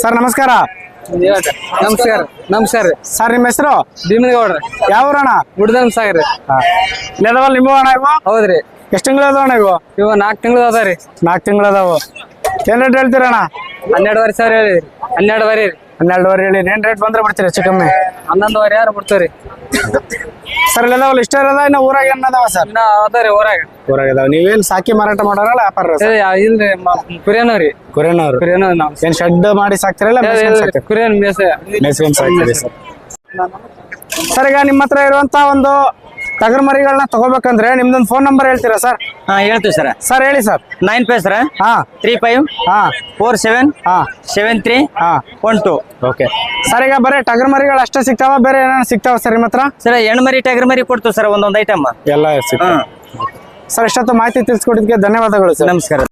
Sir ನಮಸ್ಕಾರ. ನಮಸ್ಕಾರ. ನಮಸ್ಕಾರ ರೀ. ಸರ್ ನಿಮ್ಮ ಹೆಸರು? ಭೀಮನಗೌಡ್ರ. ಯಾವ ಊರಣ ಗುಡ್ದನ್ ಸಾಗರ್ ರೀ. ಲೆದವಲ್ ನಿಮ್ಮ ಅಣ್ಣ ಇವು? ಹೌದ್ರಿ ಎಷ್ಟು ತಿಂಗಳು ಅಣ್ಣ ಇವು? ಇವ ನಾಲ್ಕು ತಿಂಗಳು ಅದಾವ ರೀ. ನಾಲ್ಕು ತಿಂಗಳು ಅದಾವು. ಏನ್ ರೇಟ್ ಹನ್ನೆರಡು ಹನ್ನೆರಡುವರೆ ಸಾವಿರ ಹೇಳಿ ಹನ್ನೆರಡುವರೆ ರೀ. ಹನ್ನೆರಡುವರೆ ಹೇಳಿ ಏನ್ ರೇಟ್ ಬಂದ್ರೆ ಬಿಡ್ತೀರಿ ಹೆಚ್ಚು ಕಮ್ಮಿ? ಹನ್ನೊಂದುವರೆ ಯಾರು ಬಿಡ್ತೀವಿ ರೀ ಸರ್ ಲೆದವಲ್ ಇಷ್ಟ ಇರೋದ ಇನ್ನ ಊರಾಗ ಏನ್ ಅದಾವ ಸರ್? ಇನ್ನ ಅದ ರೀ ಊರಾಗ. ಊರಾಗ ಅದಾವ ನೀವೇನ್ ಸಾಕಿ ಮಾರಾಟ ಮಾಡೋರಲ್ಲ ವ್ಯಾಪಾರ ಇಲ್ರಿ ಕುರಿಯನೋ ರೀ ಕುರೇನವ್ರು ಕುರಿಯನೋ ಏನ್ ಶೆಡ್ ಮಾಡಿ ಸಾಕ್ತಿರಲ್ಲ ಕುರಿಯನ್ ಮೇಸ. ಮೇಸ್ಕೊಂಡ್ ಸಾಕ್ತೀರಿ ಸರ್. ಸರ್ ಈಗ ನಿಮ್ಮ ಹತ್ರ ಇರುವಂತ ಒಂದು ಟಗರ್ ಮರಿಗಳನ್ನ ತಗೋಬೇಕಂದ್ರೆ ನಿಮ್ದೊಂದು ಫೋನ್ ನಂಬರ್ ಹೇಳ್ತೀರಾ ಸರ್ ಹಾ ಹೇಳ್ತೀವಿ ಸರ್ ಸರ್ ಹೇಳಿ ಸರ್ ನೈನ್ ಫೈವ್ ಸರ್ ಹಾ. ತ್ರೀ ಫೈವ್ ಹಾ. ಫೋರ್ ಸೆವೆನ್ ಹಾ. ಸೆವೆನ್ ತ್ರೀ ಹಾ. ಒನ್ ಟು ಓಕೆ ಸರ್ ಈಗ ಬರೀ ಟಗರ್ ಮರಿಗಳು ಅಷ್ಟೇ ಸಿಗ್ತಾವ ಬೇರೆ ಏನಾದ್ರು ಸಿಗ್ತಾವ ಸರ್ ನಿಮ್ಮ ಹತ್ರ? ಸರ್ ಮರಿ ಟಗರ್ ಮರಿ ಕೊಡ್ತೀವಿ ಸರ್ ಒಂದೊಂದು ಐಟಮ್ ಎಲ್ಲ ಸಿಗ್ತಾವ ಸರ್ ಇಷ್ಟೊತ್ತು ಮಾಹಿತಿ ತಿಳಿಸ್ಕೊಟ್ಟಿದ್ದಕ್ಕೆ ಧನ್ಯವಾದಗಳು ಸರ್ ನಮಸ್ಕಾರ.